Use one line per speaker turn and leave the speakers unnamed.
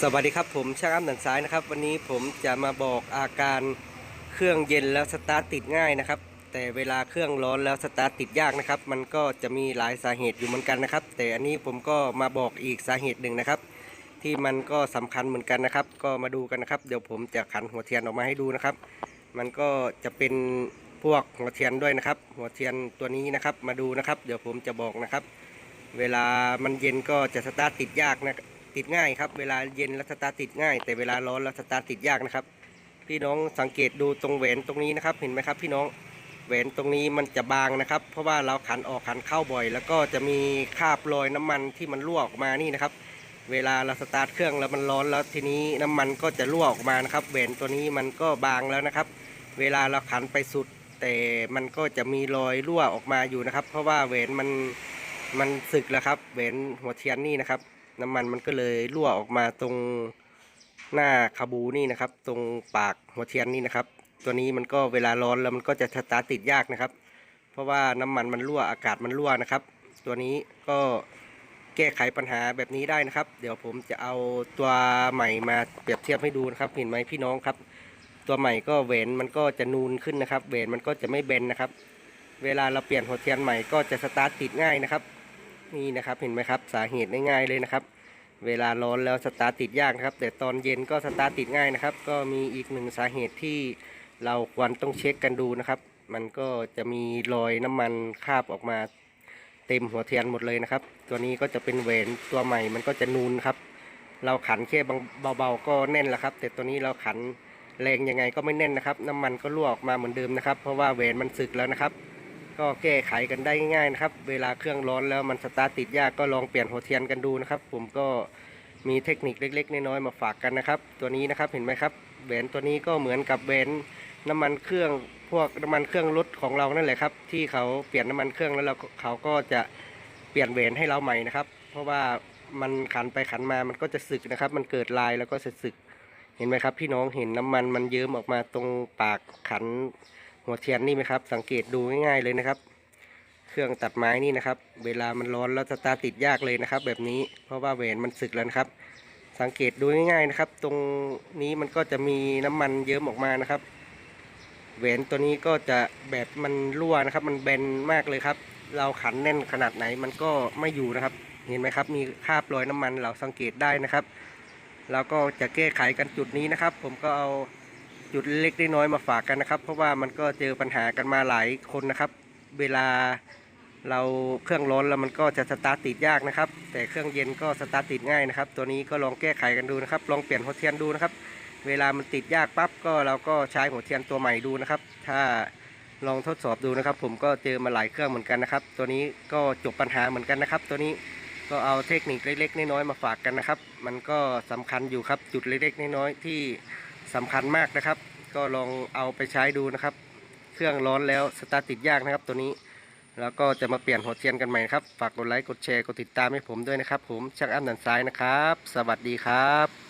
สวัสดีครับผมช่างอ้ำดันซ้ายนะครับ วันนี้ผมจะมาบอกอาการเครื่องเย็นแล้วสตาร์ทติดง่ายนะครับ แต่เวลาเครื่องร้อนแล้วสตาร์ทติดยากนะครับ มันก็จะมีหลายสาเหตุอยู่เหมือนกันนะครับ แต่อันนี้ผมก็มาบอกอีกสาเหตุหนึ่งนะครับ ที่มันก็สำคัญเหมือนกันนะครับ ก็มาดูกันนะครับ เดี๋ยวผมจะขันหัวเทียนออกมาให้ดูนะครับ มันก็จะเป็นพวกหัวเทียนด้วยนะครับ หัวเทียนตัวนี้นะครับ มาดูนะครับ เดี๋ยวผมจะบอกนะครับ เวลามันเย็นก็จะสตาร์ทติดยากนะ ติดง่ายครับ เวลาเย็นแล้วสตาร์ติดง่าย แต่เวลาร้อนแล้วสตาร์ติดยากนะครับ พี่น้องสังเกตดูตรงแหวนตรงนี้นะครับ เห็นไหมครับ พี่น้องแหวนตรงนี้มันจะบางนะครับ เพราะว่าเราขันออกขันเข้าบ่อย แล้วก็จะมีคราบรอยน้ำมันที่มันรั่วออกมานี่นะครับ เวลาเราสตาร์ทเครื่องแล้วมันร้อนแล้วทีนี้น้ำมันก็จะรั่วออกมานะครับแหวนตัวนี้มันก็บางแล้วนะครับ เวลาเราขันไปสุด แต่มันก็จะมีรอยรั่วออกมาอยู่นะครับ เพราะว่าแหวนมันมันสึกแล้วครับแหวนหัวเทียนนี่นะครับ น้ำมันมันก็เลยรั่วออกมาตรงหน้าคาบูนี่นะครับ ตรงปากหัวเทียนนี่นะครับ ตัวนี้มันก็เวลาร้อนแล้วมันก็จะสตาร์ติดยากนะครับ เพราะว่าน้ำมันมันรั่วอากาศมันรั่วนะครับ ตัวนี้ก็แก้ไขปัญหาแบบนี้ได้นะครับ เดี๋ยวผมจะเอาตัวใหม่มาเปรียบเทียบให้ดูนะครับ เห็นไหมพี่น้องครับ ตัวใหม่ก็เวนมันก็จะนูนขึ้นนะครับเวนมันก็จะไม่เบนนะครับ เวลาเราเปลี่ยนหัวเทียนใหม่ก็จะสตาร์ทติดง่ายนะครับ นี่นะครับเห็นไหมครับสาเหตุง่ายๆเลยนะครับ เวลาร้อนแล้วสตาร์ติดยากนะครับ แต่ตอนเย็นก็สตาร์ติดง่ายนะครับ ก็มีอีกหนึ่งสาเหตุที่เราควรต้องเช็คกันดูนะครับ มันก็จะมีรอยน้ำมันคาบออกมาเต็มหัวเทียนหมดเลยนะครับ ตัวนี้ก็จะเป็นเวนตัวใหม่มันก็จะนูนครับ เราขันแค่เบาๆก็แน่นแล้วครับ แต่ตัวนี้เราขันแรงยังไงก็ไม่แน่นนะครับ น้ำมันก็รั่วออกมาเหมือนเดิมนะครับ เพราะว่าเวนมันสึกแล้วนะครับ ก็แก้ไขกันได้ง่ายๆนะครับ เวลาเครื่องร้อนแล้วมันสตาร์ทติดยากก็ลองเปลี่ยนหัวเทียนกันดูนะครับ ผมก็มีเทคนิคเล็ก ๆ น้อยๆมาฝากกันนะครับ ตัวนี้นะครับเห็นไหมครับแหวนตัวนี้ก็เหมือนกับแหวนน้ำมันเครื่องพวกน้ำมันเครื่องรถของเรานั่นแหละครับ ที่เขาเปลี่ยนน้ำมันเครื่องแล้วเราเขาก็จะเปลี่ยนแหวนให้เราใหม่นะครับ เพราะว่ามันขันไปขันมามันก็จะสึกนะครับ มันเกิดลายแล้วก็จะสึกเห็นไหมครับ พี่น้องเห็นน้ำมันมันเยิ้มออกมาตรงปากขัน หัวเทียนนี่ไหมครับ สังเกตดูง่ายๆเลยนะครับ เครื่องตัดไม้นี่นะครับ เวลามันร้อนแล้วสตาร์ติดยากเลยนะครับ แบบนี้เพราะว่าแหวนมันสึกแล้วนะครับ สังเกตดูง่ายๆนะครับ ตรงนี้มันก็จะมีน้ำมันเยิ้มออกมานะครับแหวนตัวนี้ก็จะแบบมันรั่วนะครับ มันแบนมากเลยครับ เราขันแน่นขนาดไหนมันก็ไม่อยู่นะครับ เห็นไหมครับ มีคราบรอยน้ำมันเราสังเกตได้นะครับเราก็จะแก้ไขกันจุดนี้นะครับ ผมก็เอา จุดเล็กๆน้อยๆมาฝากกันนะครับ เพราะว่ามันก็เจอปัญหากันมาหลายคนนะครับ เวลาเราเครื่องร้อนแล้วมันก็จะสตาร์ทติดยากนะครับ แต่เครื่องเย็นก็สตาร์ทติดง่ายนะครับ ตัวนี้ก็ลองแก้ไขกันดูนะครับ ลองเปลี่ยนหัวเทียนดูนะครับ เวลามันติดยากปั๊บก็เราก็ใช้หัวเทียนตัวใหม่ดูนะครับ ถ้าลองทดสอบดูนะครับ ผมก็เจอมาหลายเครื่องเหมือนกันนะครับ ตัวนี้ก็จบปัญหาเหมือนกันนะครับ ตัวนี้ก็เอาเทคนิคเล็กๆน้อยๆมาฝากกันนะครับ มันก็สำคัญอยู่ครับจุดเล็กๆน้อยๆที่ สำคัญมากนะครับ ก็ลองเอาไปใช้ดูนะครับ เครื่องร้อนแล้วสตาร์ติดยากนะครับ ตัวนี้แล้วก็จะมาเปลี่ยนหัวเทียนกันใหม่นะครับ ฝากกดไลค์ กดแชร์ กดติดตามให้ผมด้วยนะครับ ผมช่างอ้ำนันซ้ายนะครับ สวัสดีครับ